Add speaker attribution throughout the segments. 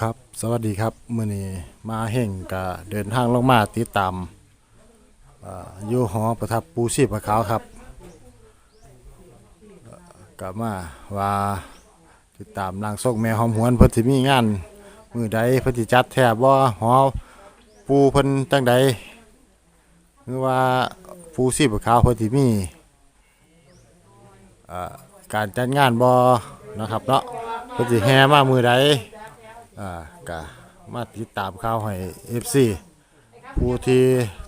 Speaker 1: ครับ สวัสดีครับมื้อนี้มาเห่งก็เดินทางลงมาติดตามเอ่ออยู่หอประทับปูชีพขาวครับเอ่อก็มาว่าติดตามนางส่งแม่หอมหวนเพิ่นสิมีงาน มือใดเพิ่นสิจัดแท้บ่หอปูเพิ่นจังใดหรือว่าปูชีพขาวเพิ่นสิมีการจัดงานบ่นะครับเนาะเพิ่นสิแห่มามือใด อ่าก็มาติดตามข่าวให้ FC ผู้ที่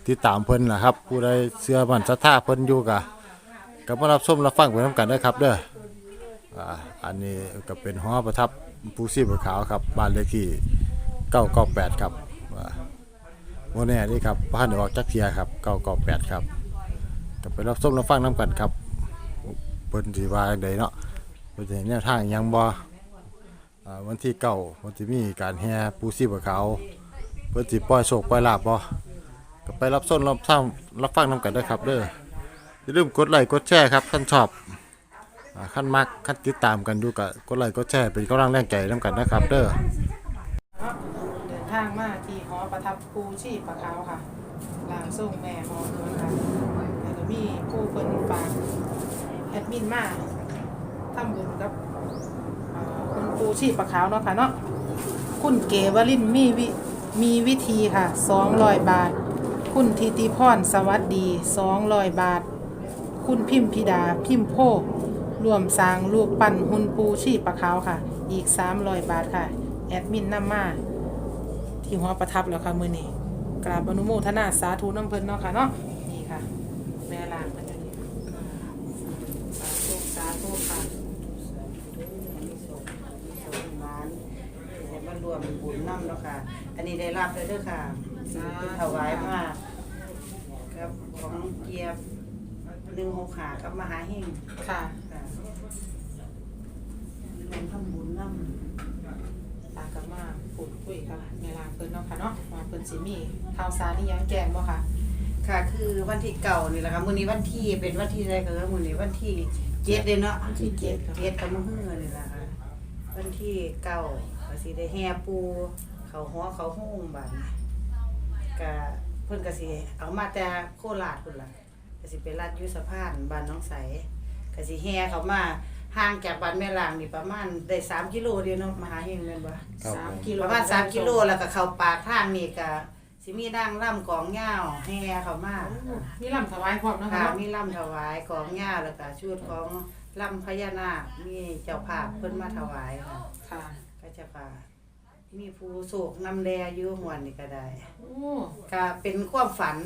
Speaker 1: ติดตามเพิ่นนะครับ ผู้ใดเชื่อมันศรัทธาเพิ่นอยู่ก็ก็มารับชมรับฟังไปนํกันเด้อครับเด้ออ่าอันนี้ก็เป็นหอประทับผู้ชีพขาวครับบ้านเลขที่998ครับอ่าโมแน่นี่ครับบ้านออกจักเทียครับ998ครับก็ไปรับชมรับฟังนํกันครับเพิ่นสิว่าจังไดเนาะเพิ่นสิให้แนวทางหยังบ่อ่า วันที่เก้าวันที่มีการแห่ปูซีบเขาเพื่อสิปล่อยโศกปล่อยลาบบ่ก็ไปรับส้นรับซ้ำรับฟังนำกันด้ครับเด้ออย่าลืมกดไลค์กดแชร์ครับท่านชอบขั้นมักขั้นติดตามกันดูกับกดไลค์กดแชร์เป็นกำลังแรงใจนำกันนะครับเด้อ
Speaker 2: เดินทางมาที่หอประทับปูชีปะขาวค่ะลางส่งแม่หอเมืองค่ะแล้วก็มีผู้เพิ่นฝากแอดมินมาทำบุญกับ ปูชีพปะขาวเนาะค่ะเนาะคุณเกวลินมีวิมีวิธีค่ะ200 บาท คุณทิติพรสวัสดี 200 บาท คุณพิมพิดาพิมโพรวมสร้างรูปปั้นหุ่นปูชีพปะขาวค่ะ อีก 300 บาทค่ะ แอดมินนำมา ที่หัวประทับแล้วค่ะมือนี้กราบอนุโมทนาสาธุน้ำเพลินเนาะค่ะเนาะนี่ค่ะ แม่ลางมันจะนี่สาธุสาธุค่ะ
Speaker 3: ร้านให้มา รวมบุญน้ำเนาะค่ะ อันนี้ได้รับเลยเด้อค่ะคือถวายมากับของเกียบหนึ่งหกขากับมหาเฮง
Speaker 2: ค่ะ
Speaker 3: ค่ะรวมทำบุญน้
Speaker 2: ตากลับมาพูดคุยกับแม่ลางเพิ่นเนาะค่ะเนาะว่าเพิ่นสิมีข่าวสารนี่ยังแจ้งบ่ค่ะำ
Speaker 3: ค่ะ คือวันที่เก่านี่แหละค่ะมื้อนี้วันที่เป็นวันที่ใดก็คือมื้อนี้วันที่เจ็ดเลยเนาะ
Speaker 2: วันที่เจ็ดครับ
Speaker 3: เจ็ดกับมื้อฮื้อนี่แหละค่ะวันที่เก้า ก็สิได้แห่ปูเขาหัวเขาห้องบัดนี้ก็เพิ่นก็สิเอามาแต่โคราชพุ่นล่ะก็สิไปรัดอยุสะพานบ้านน้องใสก็สิแห่เขามาห่างจากบ้านแม่ลางนี่ประมาณได้สามกิโลเดียวเนาะมหาเฮงแม่นบ่
Speaker 2: สามกิโล
Speaker 3: ประมาณสามกิโลแล้วก็เข้าปากทางนี่ก็สิมีนางร่ำกองเหย้าแห่เขามา
Speaker 2: มีลำถวายพร้อมเนาะค่ะ
Speaker 3: ค่ะ
Speaker 2: เนาะ
Speaker 3: มีร่ำถวายกองเหย้าแล้วก็ชุดของร่ำพญานาคมีเจ้าภาพเพิ่นมาถวายค่ะ
Speaker 2: ค่ะ
Speaker 3: ก็จะพามีผู้โศกนำแลอยู่หวนนี่ก็ได้
Speaker 2: โอ้
Speaker 3: ก็เป็นความฝัน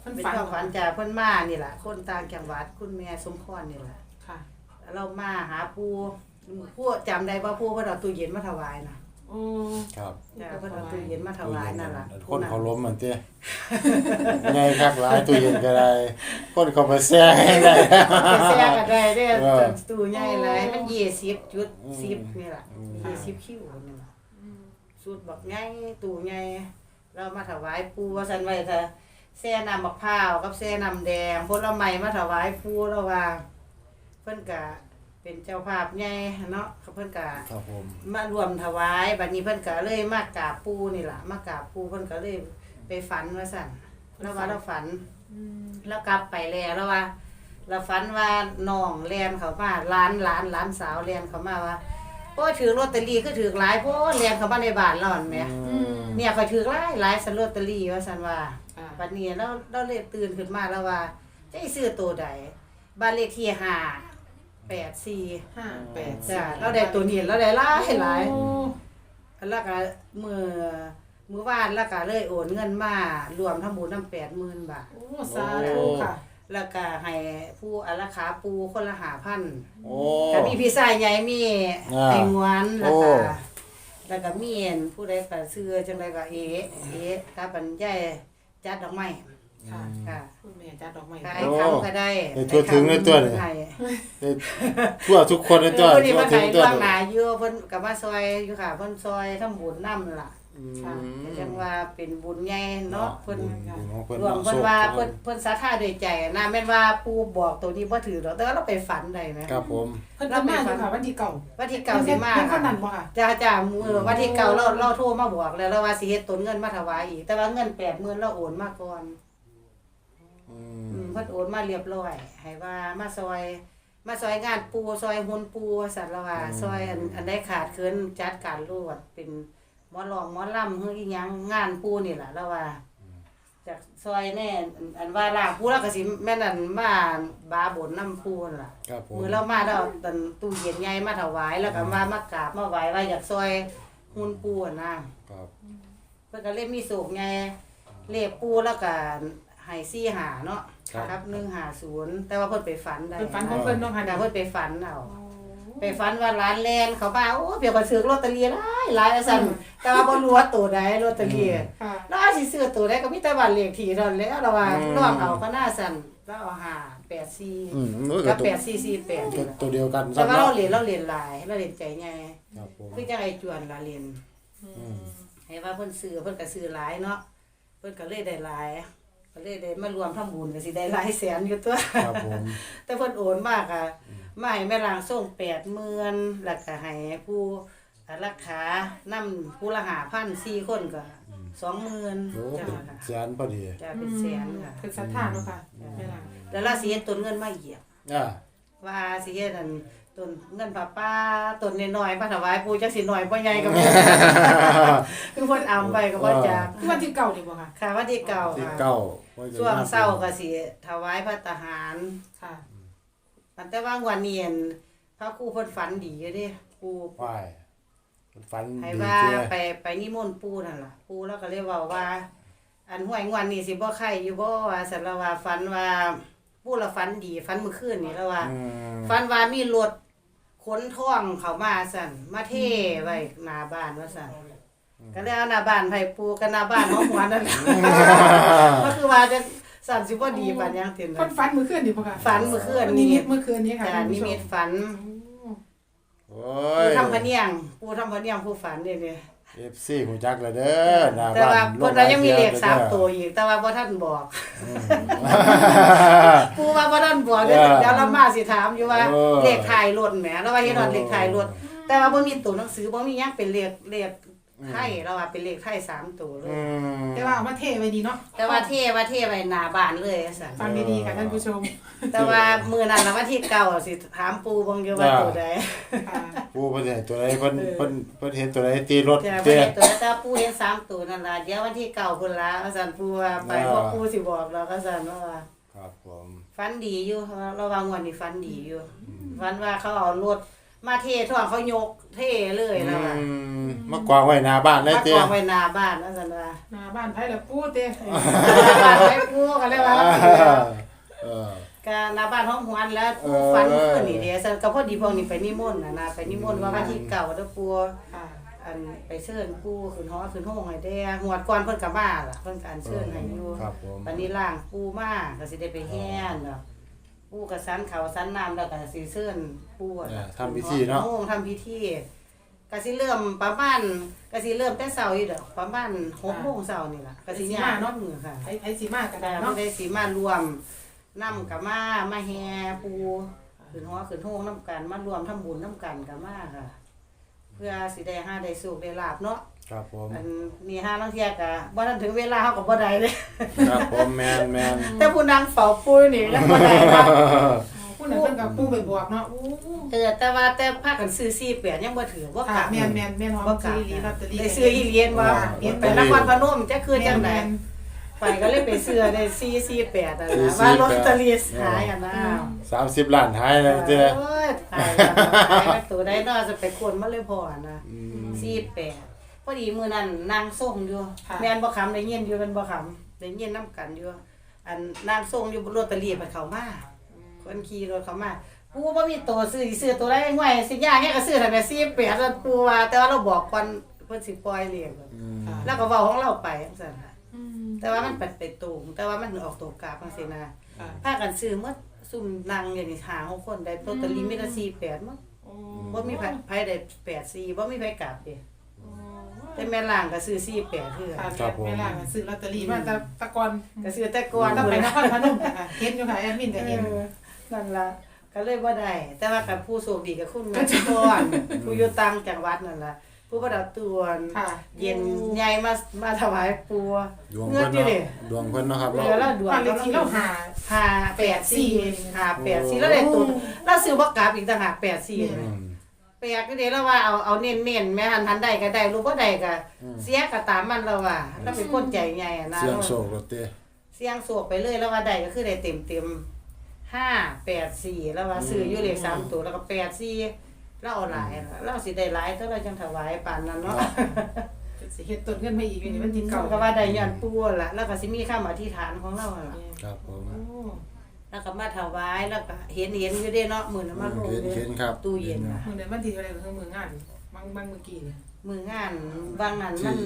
Speaker 2: เพิ่น
Speaker 3: เป็น
Speaker 2: ฝัน
Speaker 3: ความฝันจากเพิ่นมานี่แหละคนต่างจังหวัดคุณแม่สมพรนี่แหละ
Speaker 2: ค่ะ
Speaker 3: เรามาหาปูผู้จำได้ว่าปูเพิ่นเอาตู้เย็นมาถวายนะ
Speaker 2: โอ้
Speaker 1: ครับ
Speaker 3: จ้าเพิ่นเอาตู้เย็นมาถวายนั่นล่ะ
Speaker 1: คนเขาล้มมันเต้ไงครับหลายตู้เย็นก็ได้ คนเขาไปแซ่ให้ได้
Speaker 3: ไปแซ่ก็ได้เด้อ
Speaker 1: เออ
Speaker 3: ตู้ใหญ่หลายมัน20จุด10นี่ล่ะ20คิวนี่ล่ะสูตรบักใหญ่ตู้ใหญ่เรามาถวายปูว่าซั่นไว้ถ้าแซ่น้ำมะพร้าวกับแซ่น้ำแดงผลไม้มาถวายปูแล้วว่าเพิ่นก็ เป็นเจ้าภาพใหญ่เนาะเพิ่นก็
Speaker 1: ครับผม
Speaker 3: มารวมถวายบัดนี้เพิ่นก็เลยมากราบปูนี่ล่ะมากราบปูเพิ่นก็เลยไปฝันว่าสั่นแล้วว่าเราฝัน
Speaker 2: อืม
Speaker 3: แล้วกลับไปแล้วแล้วว่า เราฝันว่าน้องแลนเขามาร้านร้านร้านสาวแลนเขามาว่าโอ้ยถือลอตเตอรี่คือถือหลายโพดแลนเขามาในบ้านเราหั่นแหม
Speaker 2: อืม
Speaker 3: เนี่ยเขาถือหลายหลายสลอตเตอรี่ว่าซั่นว่า
Speaker 2: ค่ะ
Speaker 3: บัดนี้เราเราเลยตื่นขึ้นมาแล้วว่าจะให้ซื้อตัวใดบ้านเลขที่ห้า แปดสี่
Speaker 2: ห้าแปด
Speaker 3: จ้ะเราได้ตัวนี้เราได้หลายหลาย
Speaker 2: โอ้
Speaker 3: แล้วก็มือมือวานแล้วก็เลยโอนเงินมารวมทั้งหมดน้ำแปดหมื่นบาท
Speaker 2: โอ้สาธุค่ะ
Speaker 3: แล้วก็ให้ผู้อาราขาปูคนละหาพัน
Speaker 1: โอ้
Speaker 3: ก็มีพี่ชายใหญ่มี
Speaker 1: อ่า
Speaker 3: ไอ้งวนแล้วก็
Speaker 1: โอ้
Speaker 3: แล้วก็มีอันผู้ใดก็ซื้อจังไดก็เอเอครับบรรยายจัดดอกไม้
Speaker 2: ค่ะ
Speaker 3: ค่ะ
Speaker 2: คุณแม่จัดดอกไม้
Speaker 3: ก็
Speaker 2: ให้
Speaker 3: ไอ้ คำก็ได้
Speaker 1: ไอ้ทั่วถึงในตัวนี่
Speaker 3: ให้
Speaker 1: ทั่วทุกคนในตัว
Speaker 3: เออผู้นี้
Speaker 1: ทั่ว
Speaker 3: มา
Speaker 1: ถึ
Speaker 3: ขางย
Speaker 1: ตัว
Speaker 3: ล่วงหน้าอยู่เพิ่นก็มาซอยอยู่ค่ะเพิ่นซอยทำบุญนำล่ะ
Speaker 2: อค่ะ
Speaker 3: ก็จังว่าเป็นบุญใหญ่เนาะเพิ่น
Speaker 1: บุญของเพิ่น
Speaker 3: รวม
Speaker 1: เนาะ
Speaker 3: เพิ่นว่า
Speaker 1: โชค
Speaker 3: เพิ่นเพิ่นศรัทธาด้วยใจนะแม่นว่าปู่บอกตัวนี้บ่ถือดอกแต่ว่าเราไปฝันได้ไหม
Speaker 1: ครับผม
Speaker 2: เพิ่นก็มาอยู่ค่ะวันที่เก่า
Speaker 3: วันที่เก่าสิมา
Speaker 2: เพิ่นคนนั้นบ่ค่ะ
Speaker 3: จ้าจ้ามือวันที่เก่าเราเราโทรมาบอกแล้วเราว่าสิเฮ็ดต้นเงินมาถวายอีกแต่ว่าเงิน80,000เราโอนมาก่อน
Speaker 1: อื
Speaker 3: อื
Speaker 1: ม
Speaker 3: มเพิ่นโอนมาเรียบร้อยให้ว่ามาซอย มาซอยงานปูซอยหุนปูสัตว์ละว่าซอยอันอันใดขาดเคินจัดการรวดเป็นหมอลองหมอลำเฮืออีหยังงานปูนี่ล่ะละว่าจากซอยแน่อันอันว่าล่างปูแล้วก็สิแม่นอันมาบาบนน้ำปูนั่นล่ะ
Speaker 1: ครับผม
Speaker 3: มือเรามาเราเอาตันตู้เย็นใหญ่มาถวายแล้วก็มามากราบมาไหว้ว่าอยากซอยหุนปูอะนะครับ เพิ่นก็เลยมีโศกไงเลขปูแล้วก็ ให้ซี่หาเนาะ
Speaker 1: ครับ
Speaker 3: ครับ150แต่ว่าเพิ่นไปฝันได้
Speaker 2: เพิ่นฝันของเพิ่นเนาะค่ะ
Speaker 3: แต่
Speaker 2: เนาะ
Speaker 3: เพิ่นไปฝันเอาไปฝันว่าร้านแลนเขามาโอ้เปียกว่าซื้อลอตเตอรี่หลายหลายว่าซั่นแต่ว่าบ่รู้ว่าตัวใดลอตเตอรี่
Speaker 2: ค่ะ
Speaker 3: แล้วสิซื้อตัวใดก็มีแต่บ้านเลขที่เท่านั้นแหล้วเราว่าลองเอาก็น่าสั่นแล้วเอาห้าแปดสี่
Speaker 1: อืมโอ้ย
Speaker 3: กั
Speaker 1: ก็
Speaker 3: บ
Speaker 1: ตัว
Speaker 3: แปดสี่สี่แปด
Speaker 1: ตัวตัวเดียวกัน
Speaker 3: แต่ว่า
Speaker 1: เนาะ
Speaker 3: เราเรียนเราเรียนหลายเราเรียนใจใหญ่
Speaker 1: ครับผม
Speaker 3: คือจังไอ้จวนละเรียน
Speaker 1: อืม
Speaker 3: ให้ว่าเพิ่นซื้อเพิ่นก็ซื้อหลายเนาะเพิ่นก็เลยได้หลาย ก็เลยได้มารวมทำบุญก็สิได้หลายแสนอยู่ตัว
Speaker 1: ครับผม
Speaker 3: แต่เพิ่นโอนมากอะมาให้แม่ลางส่ง80,000แล้วก็ให้ผู้รักษานำผู้ละ5,000 4คนก็20,000
Speaker 1: โอ้
Speaker 3: จ้า
Speaker 1: เป็น
Speaker 3: ค่ะ
Speaker 1: แสนพอดี
Speaker 3: จะเป็นแสนค่ะ
Speaker 2: คือศรัทธาเนาะค่ะแม่ล่ะ
Speaker 3: แล้วเราสิเฮ็ดต้นเงินมาเหยียบ
Speaker 1: อ่า
Speaker 3: ว่าสิเฮ็ดอันต้นเงินป้าป้าต้นน้อยๆมาถวายปู่จักสิน้อยบ่ใหญ่ก็บ่ คือเพิ่นเอาไปก็บ่จัก
Speaker 2: คือวันที่เก่านี่บ่ค่ะ
Speaker 3: ค่ะวันที่เก่า
Speaker 1: ที่
Speaker 3: ค่ะ
Speaker 1: เก้า
Speaker 3: ช่วงเช้าก็สิถวายพระทหาร
Speaker 2: ค่ะ
Speaker 3: มันแต่ว่างวันนี้อั่นพระครูเพิ่นฝันดีอยู่เด้ครู
Speaker 1: ไหว้ฝัน
Speaker 3: ให้
Speaker 1: ดี
Speaker 3: ว่า
Speaker 1: เจ้
Speaker 3: ไปไปนิมนต์ปู่นั่นล่ะปู่แล้วก็เลยเว้าว่า อันห้วยงวันนี้สิบ่ไข่อยู่บ่ว่าสันละว่าฝันว่าปู่ละฝันดีฝันเมื่อคืนนี่แล้วว่า
Speaker 1: อืม
Speaker 3: ฝันว่ามีรถขนท่องเขามาสั่นมาเทไว้หน้าบ้านว่าสั่น ก็เลยเอาหน้าบ้านไผปูกับหน้าบ้านของหัวนั่นแหละก็คือว่าจะสั่นสิบ่ดีปานหยังติน
Speaker 2: เพิ่นฝันเมื่อคืนนี่บ่ค่ะ
Speaker 3: ฝันเมื่อคืน
Speaker 2: นิ
Speaker 3: นี้
Speaker 2: มิตเมื่อคืนนี้ค่ะ
Speaker 3: จ้า
Speaker 2: ท่าน
Speaker 3: นิ
Speaker 2: ผู้ช
Speaker 3: มิตฝัน
Speaker 1: โอ้
Speaker 3: ปู
Speaker 1: ย
Speaker 3: ทำพะเนียงปูทำพะเนียงผู้ฝันเด้เนี่ย
Speaker 1: เอฟซีหูจักเลยเด้อหน้า
Speaker 3: แต่
Speaker 1: บ้า
Speaker 3: ว่านเพิ่นว่ายังมีเลขสามตัวอีก แต่ว่าบ่ทันบอก ปูว่าบ่ทันบอกเดี๋ยว
Speaker 1: เออ
Speaker 3: เดี๋ยวเรามาสิถามอยู่ว่า
Speaker 1: เออ
Speaker 3: เลขท้ายรถแหมแล้วว่าเฮ็ดฮอดเลขท้ายรถแต่ว่าบ่มีตัวหนังสือบ่มีหยังเป็นเลขเลข ไทยแล้วว่าเป็นเลขไทยสามตัวเลย
Speaker 1: อืม
Speaker 2: แต่ว่าเอามาเทไว้ดีเนาะ
Speaker 3: แต่ว่าเทว่าเทไว้หน้าบ้านเลยสั่น
Speaker 2: ฟังดีๆค่ะท่านผู้ชม
Speaker 3: แต่ว่ามื้อนั้นน่ะวันที่เก้าสิถามปูเบิ่งอยู่ว่าตัวใด
Speaker 2: ค่ะ
Speaker 1: ผู้เพิ่นเห็นตัวใดเพิ่นเพิ่นเพิ่นเห็นตัวใดตีรถ
Speaker 3: แต่
Speaker 1: เจ้
Speaker 3: บ่ได้ตัวแต่ปูเห็นสามตัวนั่นล่ะเดี๋ยววันที่เก้าพุ่นละว่าสั่นปูว่าไป
Speaker 1: อ่า
Speaker 3: เพราะปูสิบอกแล้วก็สั่นว่า
Speaker 1: ครับผม
Speaker 3: ฟันดีอยู่ระวังวันนี้ฟันดีอยู่ฟันว่าเขาเอารถ มาเทท่วงเขายกเทเลยแล้วอะ
Speaker 1: อืมมากวางไว้หน้าบ้านเลย
Speaker 3: มาก
Speaker 1: เจ้
Speaker 3: องไว้หน้าบ้านนั่นสันว่า
Speaker 2: หน้าบ้านไผละปูเต้
Speaker 3: บ้านไว้ปูกันเลยว่า
Speaker 1: เออ
Speaker 3: ก็หน้าบ้านห้องหวนแล้วปู
Speaker 1: เออ
Speaker 3: ฟันขึ้นนี่เดียวสันก็พอดีพวกนี้ไปนิมนต์น่ะนะไปนิมนต์ว่าวันที่เก่าเด้อปู
Speaker 2: ค่ะ
Speaker 3: อันไปเชิญปูขึ้นฮอขึ้นห้องให้ได้หวดก่อนเพิ่นก็มาล่ะเพิ่นก็อันเชิญให้อยู่
Speaker 1: ครับผม
Speaker 3: วันนี้ล่างปูมาก็สิได้ไปแห่นเนาะ ปูก็สันเขาสันน้ำแล้วก็สิเชิญปูอะ
Speaker 1: เออทำพิธีเนาะ
Speaker 3: โอ้ทำพิธีก็สิเริ่มประมาณก็สิเริ่มแต่เช้าอยู่ดอกประมาณ6โมงเช้านี่ล่ะก็สิย่างนอนมือค่ะ
Speaker 2: ไผไผสิมาก็
Speaker 3: แต่
Speaker 2: ได้
Speaker 3: บ่
Speaker 2: เนาะ
Speaker 3: ได้สิมารวมนำกับมามาแห่ปูขึ้นหัวขึ้นโฮงนํกันมารวมทำบุญนํกันกับมาค่ะ เพื่อสิได้หาได้สุขได้ลาบเนาะ
Speaker 1: ครับผม
Speaker 3: อันนี้หาลางเที่ยก็บ่ทันถึงเวลาเฮาก็บ่ได้เลย
Speaker 1: ครับผมแมนแมน
Speaker 3: แต่ผู้นางเฝ้าปูนี่ยังบ่ได้เนาะ
Speaker 2: ผู้นั้นเพิ่นก็ปูไปบอกเนาะอู้
Speaker 3: เออแต่ว่าแต่พากันซื้อ48ยังบ่ถือบ่ก
Speaker 2: ค่ะ
Speaker 3: ล้า
Speaker 2: แม่นแม่นแม่นหอม
Speaker 3: บ่ก
Speaker 2: ซื้
Speaker 3: ล้า
Speaker 2: ออีหลีลอตเตอรี่
Speaker 3: ได้ซื้ออีเลียนว่าเห็นไปนครพนมจะคือจังได
Speaker 2: แม่น
Speaker 3: ไปก็เลยไปซื้อได้448อะนะว่าลอตเตอรี่หายอะนะ
Speaker 1: สามสิบล้านหายแล้วเจ้
Speaker 3: โอ้ยตายแล้วตายแล้วตัวใดเนาะจะไปคนมาเลยพอนะ
Speaker 1: อืม
Speaker 3: 48 พอดีมื้อนั้นนางส่งอยู่แม่นบ่คำได้ยินอยู่กันบ่คำได้ยินนํกันอยู่อันนางส่งอยู่บนลอตเตอรี่ไปเข้ามาคนขี่รถเข้ามาปูบ่มีตัวซื้อสิซื้อตัวใดง่วยสิยากแค่ก็ซื้อแต่แม่48แล้วปูว่าแต่ว่าเราบอกก่อนเพิ่นสิปล่อยเลี้ยง
Speaker 1: อืม
Speaker 3: แล้วก็เว้าของเราไปจังซั่นน่ะ
Speaker 2: อืม
Speaker 3: แต่ว่ามันเป็นไปตรงแต่ว่ามันออกตัวกราบจังซี่นะ
Speaker 2: ค่ะ
Speaker 3: พากันซื้อหมดซุ่มนางอย่างนี้หาของคนได้ลอตเตอรี่มีแต่48มั้ง
Speaker 2: โอ้
Speaker 3: บ่มีไผไผได้84บ่มีไผกราบเด้
Speaker 2: โอ้ย
Speaker 3: แต่แม่ล่างก็ซื้อ48คือ
Speaker 2: ค่ะ
Speaker 1: ครับผม
Speaker 2: แม่ล่างซื้อลอตเตอรี่มาแต่ตะกอน
Speaker 3: ก็ซื้อแต่ก่อน
Speaker 2: ต้องไป
Speaker 3: พุ่น
Speaker 2: น
Speaker 3: ล่ะ
Speaker 2: ครพนมนะคะเห็นอยู่ค่ะแอดมินก็เห็น
Speaker 3: เออนั่นล่ะก็เลยบ่ได้ แต่ว่ากับผู้โชคดีกับคุณแม่ทุกคนผู้อยู่ต่างจังหวัดนั่นล่ะผู้ประดับตวน
Speaker 2: ค่ะ
Speaker 3: เย็นใหญ่มามาถวายปู
Speaker 1: ดวง
Speaker 3: เงิ
Speaker 1: เพิ่
Speaker 3: น
Speaker 1: น
Speaker 3: อยู่
Speaker 1: เนาะ
Speaker 3: ดิ
Speaker 1: ดวงเพิ่นเนาะครับ
Speaker 3: เหลื
Speaker 1: เนาะ
Speaker 3: อแล้วดวง
Speaker 2: บ้านเลขที่เราหา
Speaker 3: หาแปดสี่หาแปดสี่แล้วได้ตัวแล้วซื้อบักกลับอีกต่างหากแปดสี่
Speaker 1: อืม
Speaker 3: แปลกก็เด้แล้วว่าเอาเอาเน้นเน้นๆแม่หันทันใดก็ได้รู้บ่ได้ก็เสียก็ตามมันแล้วว่าแล้วเป็นคนใจใหญ่อะนะ
Speaker 1: เสียงโศกรถเต้
Speaker 3: เสียงโศกไปเลยแล้วว่าได้ก็คือได้เต็มเต็มห้าแปดสี่แล้วว่าซื้ออยู่เลขสามตัวแล้วก็แปดสี่แล้วเอาหลายล่ะแล้วสิได้หลายเท่าเราจังถวายปานนั้นเนาะ
Speaker 2: สิเฮ็ดต้นเงินมาอีกอยู่นี่มันติด
Speaker 3: เก่า
Speaker 2: เก่า
Speaker 3: ก็ว่าได้ย้อนปู่ล่ะแล้วก็สิมีคำอธิษฐานของเราล่ะ
Speaker 1: ครับผม
Speaker 2: โอ้
Speaker 3: แล้วก็มาถวายแล้วก็เห็นเห็นอยู่เด้เนาะมื้อนั้นมาลง
Speaker 1: เห็น
Speaker 3: อยู่
Speaker 1: เห็นครับ
Speaker 3: ตู้เย็นน่ะ
Speaker 2: มือเดือนวันที่อะไรคือมืองานบางบางเมื่อกี้เนี่ย
Speaker 3: มืองานบางนั้นมัน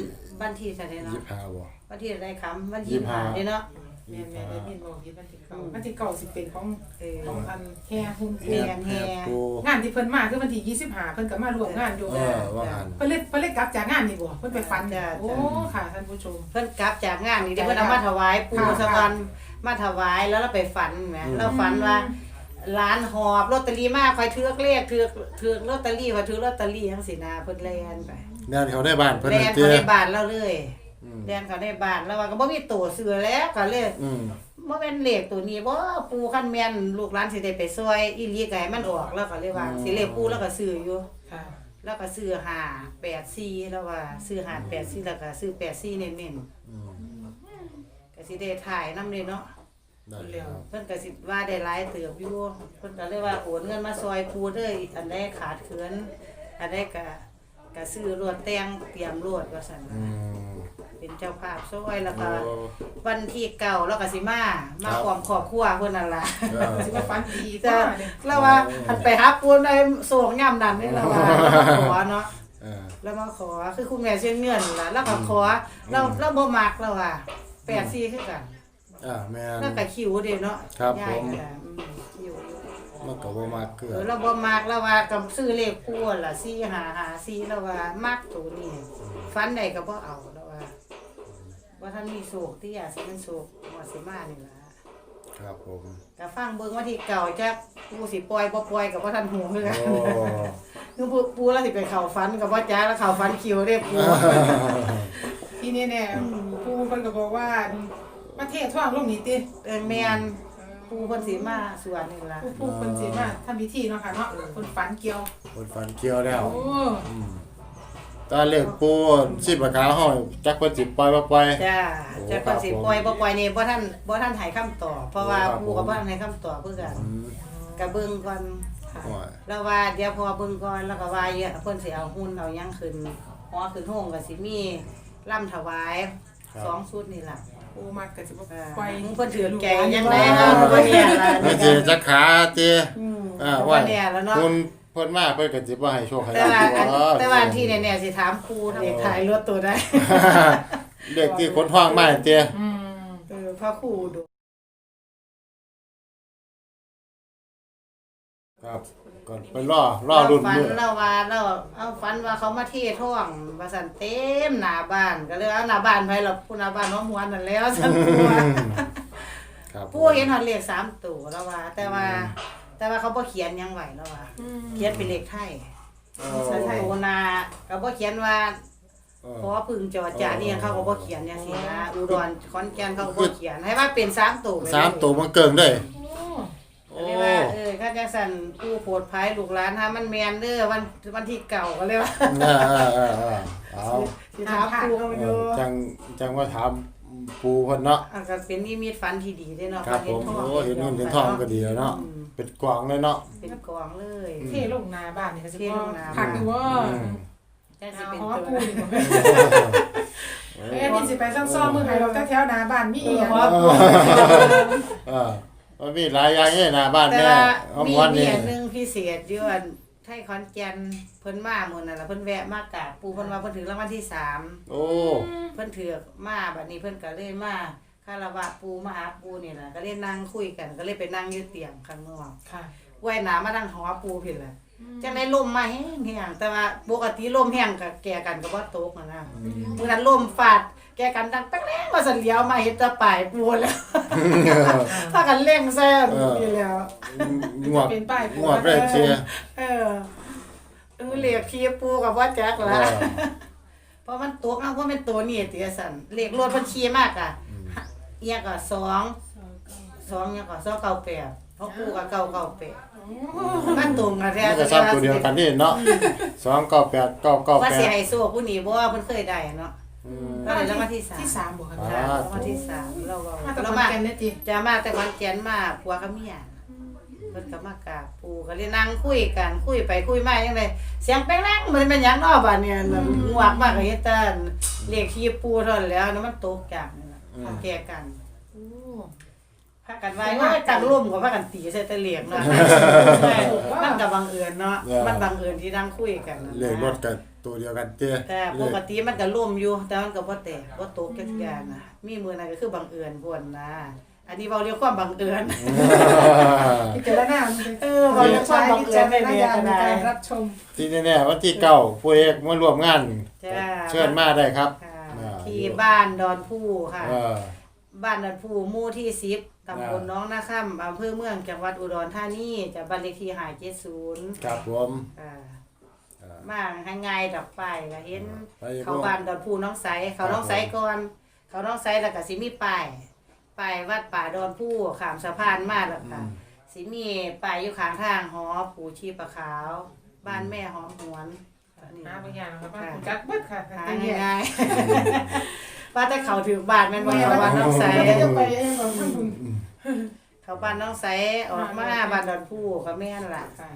Speaker 3: วันที่เท่าใดเนาะ
Speaker 1: ยี่สิบห้าบ่
Speaker 3: วันที่ได้คำวัน
Speaker 1: ยี่
Speaker 3: ที่
Speaker 1: สิบห้า
Speaker 3: ห้าเด้เนาะ
Speaker 2: แม่แม่ได้ยินบอกที่วันที่เก่าวันที่เก่าสิเป็นของ
Speaker 3: เออ
Speaker 2: ของอันแห่หุ่น
Speaker 3: แม่นแห่
Speaker 1: ปู
Speaker 2: งานที่เพิ่นมาคือวันที่25เพิ่นก็มาร่วมงานอยู่
Speaker 1: เออว่าหัน
Speaker 2: เพิ่นเล่นเพิ่นเล่นกลับจากงานนี่บ่เพิ่นไปฟันโอ้ค่ะท่านผู้ชม
Speaker 3: เพิ่นกลับจากงานนี่เด้เพิ่นเอามาถวายปู่
Speaker 2: ค่ะ
Speaker 3: สวรรค์ มาถวายแล้วเราไปฝันแหมเราฝันว่าร้านหอบลอตเตอรี่มาคอยถือเลขถือถือลอตเตอรี่คอยถือลอตเตอรี่จังซี่นะเพิ่นแล่นไป
Speaker 1: แน่นเขาได้บ้านเพิ่น
Speaker 3: แล่
Speaker 1: น่ะ
Speaker 3: น
Speaker 1: เต้
Speaker 3: เขาในบ้านเราเลย
Speaker 1: อืม
Speaker 3: แล่นเขาในบ้านแล้วว่าก็บ่มีตัวเสือแล้วก็เลย
Speaker 1: อืม
Speaker 3: บ่แม่นเลขตัวนี้บ่ปูคันแม่นลูกหลานสิได้ไปซอยอีหลีก็ให้มันออกแล้วก็เลยว่าสิเลขปูแล้วก็ซื้ออยู่
Speaker 2: ค่ะ
Speaker 3: แล้วก็ซื้อ5 8 4แล้วว่าซื้อ5 8 4แล้วก็ซื้อ8 4เน้น
Speaker 1: อืม
Speaker 3: ๆก็ สิได้ถ่ายนำเลยเนาะ
Speaker 1: ได้ครับ
Speaker 3: เพิ่นก็สิว่าได้หลายเติบอยู่เพิ่นก็เลยว่าโอนเงินมาซอยปูเด้ออันใดขาดเขินอันใดก็ก็ซื้อรวดแต่งเตรียมรวดว่าซั่น
Speaker 1: อืม
Speaker 3: เป็นเจ้าภาพซอยแล้วก็
Speaker 1: โอ้
Speaker 3: วันที่เก่าแล้วก็สิมา มา
Speaker 1: ครับ
Speaker 3: พร้อมครอบครัวเพิ่นนั่นล่ะ
Speaker 1: เออ
Speaker 2: สิว่าฟันดี
Speaker 3: จ้ะ
Speaker 2: จ้าเนี่ย
Speaker 3: แล้วว่าอันไปหาปูนได้โศกย่ำนั้นนี่แล้วว่าแล้วมาขอเนาะ
Speaker 1: เออ
Speaker 3: แล้วมาขอคือคุณแม่เช่นเงินล่ะแล้วก็ขอเราเราบ่มักแล้วว่า 84คือกัน
Speaker 1: อ่าแม่น
Speaker 3: แล้วก็คิวเด้เนาะ
Speaker 1: ครับ
Speaker 3: ยาย
Speaker 1: ผม
Speaker 3: ก็อืมคิวอยู่
Speaker 1: มันก็บ่มากเกลื
Speaker 3: เอ
Speaker 1: อ
Speaker 3: อเราบ่มักแล้วว่ากับซื้อเลขปูนล่ะ4 5 5 4แล้วว่ามักตัวนี้ฟันใดก็บ่เอาแล้วว่าว่าท่านมีโศกที่อยากสิเป็นโศกว่าสิมานี่ล่ะ
Speaker 1: ครับผม
Speaker 3: ก็ฟังเบิ่งว่าที่เก่าจักปูสิปล่อยบ่ปล่อยก็บ่ทันหูคือกัน
Speaker 1: โอ้
Speaker 3: คือปูปูแล้วสิไปเข้าฟันก็บ่จ้าแล้วเข้าฟันคิวเด้ปู
Speaker 2: ทีนี้เนี่ยผู้ เพิ่นก็บอกว่ามาเทศท่องลงนี่ติ
Speaker 3: เออแม่นปูเพิ่นสิมาสวนนี่ล่ะ
Speaker 2: ผู้ผู้เพิ่นสิมาทำพิธีเนาะค่ะเนาะเพิ่นฝันเกี่ยว
Speaker 1: คนฟันเกี่ยวแล้ว
Speaker 2: โอ้
Speaker 1: อืมตาเล็กปูสิปากกาห้อยจักเพิ่นสิปล่อยบ่ปล่อย
Speaker 3: จ้า
Speaker 1: โอ้
Speaker 3: จะเพิ่นสิ
Speaker 1: ครับผม
Speaker 3: ปล่อยบ่ปล่อยนี่บ่ทันบ่ทันให้คำตอบเพราะว่า
Speaker 1: ครับ
Speaker 3: ปูก็บ่ทันให้คำตอบเพิ่นก็
Speaker 1: อืม
Speaker 3: ก็เบิ่งก่อน
Speaker 2: ค่ะ
Speaker 1: โอ้ย
Speaker 3: แล้วว่าเดี๋ยวพอเบิ่งก่อนแล้วก็ว่าเยอะเพิ่นสิเอาหุ้นเอาหยังขึ้นหอขึ้นโฮงก็สิมีล่ำถวาย สองชุดนี่ล่ะ
Speaker 2: ผู้มักก็สิบ่
Speaker 3: เออ
Speaker 2: ปล่อย
Speaker 3: เพิ่นถือแกงยังไงเนาะบ่เนี่ยล่ะ
Speaker 1: นี่สิจักขาติ
Speaker 3: อืม
Speaker 1: อ่า
Speaker 3: บ่
Speaker 1: ว่า
Speaker 3: เนี่ยแล้วเนาะ
Speaker 1: คุณเพิ่นมาเพิ่นก็สิบ่ให้โชคให้
Speaker 3: แต่
Speaker 1: ลา
Speaker 3: ว่า
Speaker 1: ภ
Speaker 3: อัน
Speaker 1: บ่
Speaker 3: แต่ว่าที่แน่ๆสิถามครูเด็กถ่ายรถตัวได้
Speaker 1: เด็กที่คนท้องมาเตี้ย
Speaker 2: อืม
Speaker 3: เออพระครูดู
Speaker 1: ครับก่อนไปรอรอรุ่น
Speaker 3: ฝัน
Speaker 1: มื้อ
Speaker 3: เราว่าเราเอาฝันว่าเขามาเทท่องว่าสันเต็มหน้าบ้านก็เลยเอาหน้าบ้านไปเราผู้หน้าบ้านว่ามวนนั่นแล้วสันผู้ว่า
Speaker 1: ครับ
Speaker 3: ผู้เห็นหอดเลขสามตัวแล้วว่า แต่ว่า แต่ว่าเขาบ่เขียนหยังไหวแล้วว่าเขียนเป็นเลขไทย
Speaker 1: โอ้
Speaker 3: สันโอนาก็บ่เขียนว่า
Speaker 1: เออ
Speaker 3: เพราะว่าพึ่งจอจานี่เขาก็บ่เขียนจังซี่นะอุดรขอนแก่นเขาก็บ่เขียนให้ว่าเป็นสามตัวไปเลย
Speaker 1: สามตัวมันเกิงได้
Speaker 2: โอ้
Speaker 1: โอ้
Speaker 3: เรียกว่าเออข้าจังสันผู้โปรดภัยลูกหลานถ้ามันแมนเด้อวันวันที่เก่าก็เลยว่า
Speaker 1: เออเออเออเออเอา
Speaker 3: สิถามปูเขา
Speaker 1: เอ
Speaker 3: อยู่
Speaker 1: อจังจังว่าถามปูเพิ่นเนาะ
Speaker 3: อะก็เป็นนิมิตฝันที่ดีเด้เนาะ
Speaker 1: ครับผม
Speaker 3: ฝัน
Speaker 1: โอ้เห็นเงินเห็นทองก็ดีแล้วเนาะ
Speaker 3: อืม
Speaker 1: เป็นกวางเลยเนาะ
Speaker 3: เป็นกองเลย
Speaker 2: เทลงหน้าบ้านนี่ก็สิ
Speaker 3: เท
Speaker 2: บ่
Speaker 3: ลงหน้า
Speaker 2: คักอยู่ว่า
Speaker 1: อืม
Speaker 3: จังสิ
Speaker 2: เอา
Speaker 3: เป็น
Speaker 2: หอ
Speaker 3: ตัว
Speaker 2: ปูนี่บ่เอ้ยนี่สิไปซ่อมๆมือให้เราแถวๆหน้าบ้านมีอีหยัง
Speaker 3: หอปู
Speaker 1: เออ มันมีหลายอย่างนี่หน้าบ้าน
Speaker 3: แต่
Speaker 1: แม่
Speaker 3: ว่า
Speaker 1: เอา
Speaker 3: มี
Speaker 1: ม้วน
Speaker 3: มี
Speaker 1: นี่
Speaker 3: อันหนึงพิเศษอยู่อันไทยขอนแก่นเพิ่นมาหมื้อนั่นล่ะเพิ่นแวะมากราบปู่เพิ่นว่าเพิ่นถึงรางวัลที่สาม
Speaker 1: โอ้
Speaker 3: เพิ่นถือกมาบัดนี้เพิ่นก็เลยมาคารวะปูมาหาปูนี่ล่ะก็เลยนั่งคุยกันก็เลยไปนั่งอยู่เตียงข้างนอก
Speaker 2: ค่ะ
Speaker 3: ว่ายน้ำมาทางหอปูเพิ่นล่ะจังได้ลมมาแห้งแห้งแต่ว่าปกติลมแห้งกับแก่กันก็บ่ตกอะนะมื้อนั้นลมฟาด แก่กันดังแป๊กๆว่าสันเลี้ยวมาเห็นแตะปลายปูแล้วพากันเร่งแซ่บนี่แล้ว
Speaker 1: งวด
Speaker 2: เป็นป้าย
Speaker 1: งวดแรกเชียร์
Speaker 3: เออเออเรียกขี้ปูกับว่าแจ็ค
Speaker 1: เอ
Speaker 3: ละ
Speaker 1: อ
Speaker 3: เพราะมันตัวเอาว่าเป็นตัวนี่ติสันเรียกรถเพันขี้มากอะเอียก็สองสองเนี่ยก็สองเก้าแปดเพราะปูกับเก้าเก้าแปดมันตรงกันแท้
Speaker 1: มันก็ซ้ำตัวเดียวกันนี่เนาะสองเก้าแปดเก้าเก้า
Speaker 3: ว่า
Speaker 1: แป
Speaker 3: สิ
Speaker 1: ด
Speaker 3: ให้สู้ผู้นี้บ่ว่าเพิ่นเคยได้เนาะ
Speaker 1: อืม
Speaker 3: ก็เลยรางวัลที่สาม
Speaker 2: ที่สามบวกกัน
Speaker 1: อ่า
Speaker 3: ค่ะรางวัลที่สามเราก็
Speaker 2: มาตะ
Speaker 3: เรา
Speaker 2: วัน
Speaker 3: มา
Speaker 2: กันเนี่ยจี
Speaker 3: จะมาแต่วันเกียนมาผัวกับเมียเพิ่นก็มากราบปูก็เลยนั่งคุยกันคุยไปคุยมาจังไดเสียงแป้งแรงเหมือนเป็นหยังเนาะบัดเนี่ยน่ะงวกมากก็เฮ็ดแต่เรียกขี้ปูเท่านั้นแหล้วนะมันตกจากนี่ล่ะแก่กัน
Speaker 2: โอ้
Speaker 3: พากันไว้ว่าตังร่วมกับพากันตีใส่ตะเหลียงเนาะ มันก็บังเอิญเนาะมันบังเอิญที่นั่งคุยกันน่ะ
Speaker 1: เลขรถกัน ตัวเดียวกันเจ้
Speaker 3: แต่ปกติมันก็ร่วมอยู่ แต่มันก็บ่แตกบ่ตกจักอย่างนะมีมือนั้นก็คือบังเอิญพวนนะ อันนี้เว้าเรียกความบังเอิญ
Speaker 2: พิจารณามันเป็น
Speaker 3: เออเว้าเรียกความบังเอิญไป
Speaker 2: ใน
Speaker 3: เนี่ยก็ได้
Speaker 2: การรับชม
Speaker 1: ที่แน่ๆวันที่เก้าผู้เอกมาร่วมงาน
Speaker 3: จ้า
Speaker 1: เชิญมาได้ครับ
Speaker 3: ค่ะ
Speaker 1: อ่า
Speaker 3: ที่บ้านดอนผู้ค่ะ
Speaker 1: เออ
Speaker 3: บ้านดอนผู้หมู่ที่10ตำบล
Speaker 1: อ่า
Speaker 3: น้องนาค่ำอำเภอเมืองจังหวัดอุดรธานีจากบ้านเลขที่570
Speaker 1: ครับผม
Speaker 3: อ่า
Speaker 1: เออ
Speaker 3: มาให้ง่ายดอกไปายก็เห็น
Speaker 1: ไป
Speaker 3: เขาบ้านดอนพูน้องไสเขาน้องไสก่อน เขาน้องไสแล้วก็สิมีป้ายป้ายวัดป่าดอนผู้ขามสะพานมาแล้วค่ะสิมีป้ายอยู่ข้างทางหอปู่ชีปะขาว บ้านแม่หอมหวนนี่
Speaker 2: หาบางอย่างนะครับว่าคุณจักเบิดค่ะ
Speaker 3: หา
Speaker 2: แต่เนี่ย
Speaker 3: ง่ายๆว่าแต่เขาถือบ้านแม่นบ่เขาบ้านน้องไส
Speaker 2: จะไปเองของท่านคุณ
Speaker 3: เขาบ้านน้องไสออกมาบ้านดอนผู้ก็แม่นล่ะ
Speaker 2: ค่ะ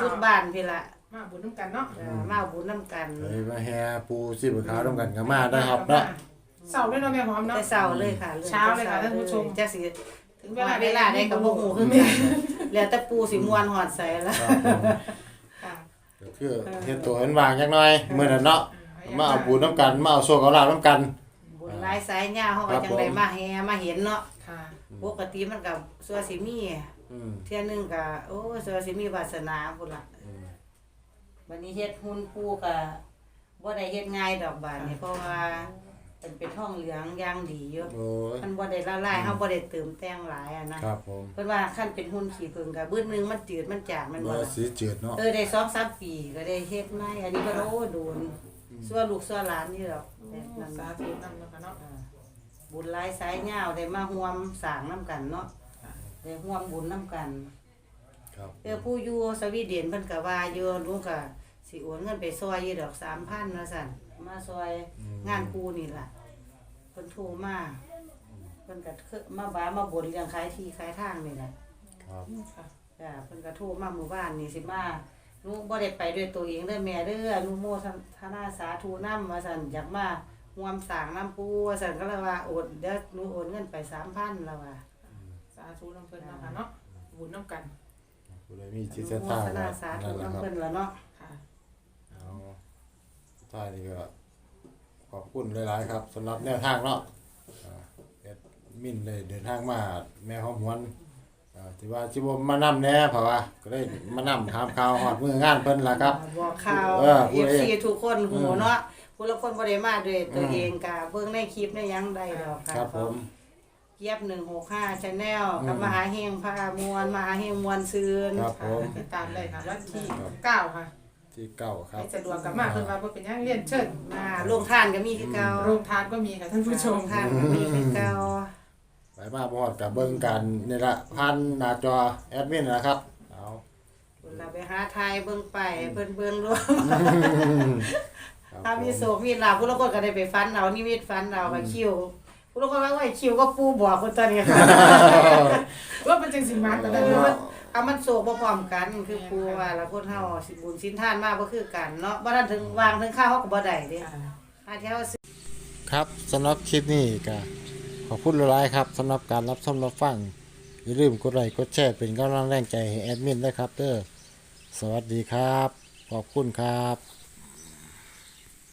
Speaker 3: สุดๆบ้านพี่ละ
Speaker 2: มาบุญน้ำกันเนาะ
Speaker 3: เออมาเอาบุญนํกัน
Speaker 1: ไปมาแห่ปูชีพขาวต้องกันกับมาได้ครับเนาะ
Speaker 2: เสาร์ด้วยเนาะแม่หอมเนาะ
Speaker 3: แต่เช้าเลยค่ะ
Speaker 2: เช้าเลยค่ะท่านผู้ชม
Speaker 3: จักสิ
Speaker 2: ถึง
Speaker 3: เว
Speaker 2: เว
Speaker 3: ลา
Speaker 2: ลา
Speaker 3: เวลาได้กับบ่ฮู้คือกันแล้วแต่ปูสิม่วนฮอดใส่แล้ว
Speaker 1: ครับผม
Speaker 2: ค่ะ
Speaker 1: ก็คือเฮ็ดตัวเห็นวางจักหน่อยมื้อนั้นเนาะมาเอาบุญน้ำกันมาเอาโชคเอาลาภน้ำกัน
Speaker 3: บุญหลายสายยาวเฮาก็จังได้มาแฮมาเห็นเนาะ
Speaker 2: ค่ะ
Speaker 3: ปกติมันก็สัวสิมี
Speaker 1: อืม
Speaker 3: เที่ยหนึงก็โอ้สัวสิมีวาสนาพุ่นล่ะ
Speaker 1: อืม
Speaker 3: วันนี้เฮ็ดหุ่นปูก็บ่ได้เฮ็ดง่ายดอกบาดนี่เพราะว่าเป็นเป็นท้องเหลืองอย่างดีอยู่
Speaker 1: โอ้ย
Speaker 3: มันบ่ได้ละลายเฮาบ่ได้เติมแต่งหลายอะนะครับ
Speaker 1: ผม
Speaker 3: เพิ่นว่าคันเป็นหุ่นขี้ผึ้งก็บื้อนึงมันจืดมันจางมัน
Speaker 1: เบ
Speaker 3: บ่
Speaker 1: อ
Speaker 3: ล่ะ
Speaker 1: ร์สีจืดเนาะ
Speaker 3: เออได้สองสามปีก็ได้เฮ็ดไม่อันนี้ก็โอ้โดนส่วนลูกส่วนหลานนี่หรอกแบบนั้น
Speaker 2: สาธุนำนะคะเนาะ
Speaker 3: อ่าบุญหลายสายยาวได้มาร่วมสร้างน้ำกันเนาะได้ร่วมบุญน้ำกัน
Speaker 1: ครับ
Speaker 3: เออผู้อยู่สวีเดนเพิ่นก็ว่าอยู่ลูกก็ สิโอนเงินไปซอยอยู่ดอก3,000ว่าซั่นมาซอยงานปูนี่ล่ะเพิ่นโทรมาเพิ่นก็คือมาบ้ามาบ่นเรื่องขายที่ขายทางนี่แหละ
Speaker 1: ครับ
Speaker 2: ค่ะ
Speaker 3: จ้าเพิ่นก็โทรมาหมู่บ้านนี่สิมาหนูบ่ได้ไปด้วยตัวเองเด้อแม่เด้อหนูโมทนาสาธุนำว่าซั่นอยากมาร่วมสร้างน้ำปูว่าซั่นก็เลยว่าโอนเดี๋ยวหนูโอนเงินไป3,000แล้วว่า
Speaker 2: สาธุนำเพิ่นนะคะเนาะบุญน้ำกัน
Speaker 1: ผู้ใดมีจิต
Speaker 3: ห
Speaker 1: ศรัท
Speaker 3: นูโม
Speaker 1: ธา
Speaker 3: ทนาสาธุ
Speaker 1: นั่นแหละครับ
Speaker 3: นำเพิ่นว่าเนาะ
Speaker 2: ค่ะ
Speaker 1: เอาสุด ท้ายนี่ก็ขอบคุณหลายๆครับสำหรับแนวทางเนาะอ่าเอ็ดมินได้เดินทางมาแม่หอมหวนอ่าที่ว่าสิบ่มานำแหน่เพราะว่าก็ได้มานำถามข่าวฮอดมื้องานเพิ่นล่ะครับ
Speaker 3: บอกข่าว
Speaker 1: เออผู้ใด
Speaker 3: FC ทุกคนหูเนาะผู้ละคนบ่ได้มาด้วยตัวเองก็เบิ่งในคลิปในหยังได้ดอกค่ะ
Speaker 1: ครับผม
Speaker 3: เกียบ165 Channel กับมหาเฮงพามวลมหาเฮงมวลซืน
Speaker 1: ครับผม
Speaker 2: ติดตามเลยค่ะวันที่เก้าค่ะ
Speaker 1: ที่เก้าครับ
Speaker 2: ให้สะดวกกับมากเพิ่นว่าบ่เป็นหยังเรียนเชิญ
Speaker 3: มาโรงทานก็มีคือเก่า
Speaker 2: โรงทานก็มีค่ะท่านผู้ชม
Speaker 3: โรงทานก็มีคือเก่า
Speaker 1: ไปมาบ่ฮอดก็เบิ่งกันนี่ล่ะผ่านหน้าจอแอดมินนะครับเอา
Speaker 3: เราไปหาทายเบิ่งไปเพิ่นเบิ่งรวม
Speaker 1: ครับ
Speaker 3: ถ้ามี
Speaker 1: ผม
Speaker 3: โศกมีลาภผู้ละคนก็ได้ไปฟันเอานิมิตฟันเอาก็คิวผู้ละคนว่าไว้คิวก็ปูบอกคนตัวนี้ค่ะ
Speaker 2: ว่าเป็นจังสิมาแต่
Speaker 3: เอ
Speaker 2: ได้
Speaker 3: อ
Speaker 2: ว่า
Speaker 3: มัน เอามันโศกบ่พร้อมกันคือปูว่าแล้วคนเฮาสิบุญสินทานมาบ่คือกันเนาะบ่ทันถึงวางถึงข้าวเฮาก็บ่ได้เด้หาเที่ยว
Speaker 1: ครับสำหรับคลิปนี้ก็ขอบคุณหลายๆครับสำหรับการรับชมรับฟังอย่าลืมกดไลค์กดแชร์เป็นกำลังแรงใจให้แอดมินด้วยครับเด้อสวัสดีครับ ขอบคุณครับ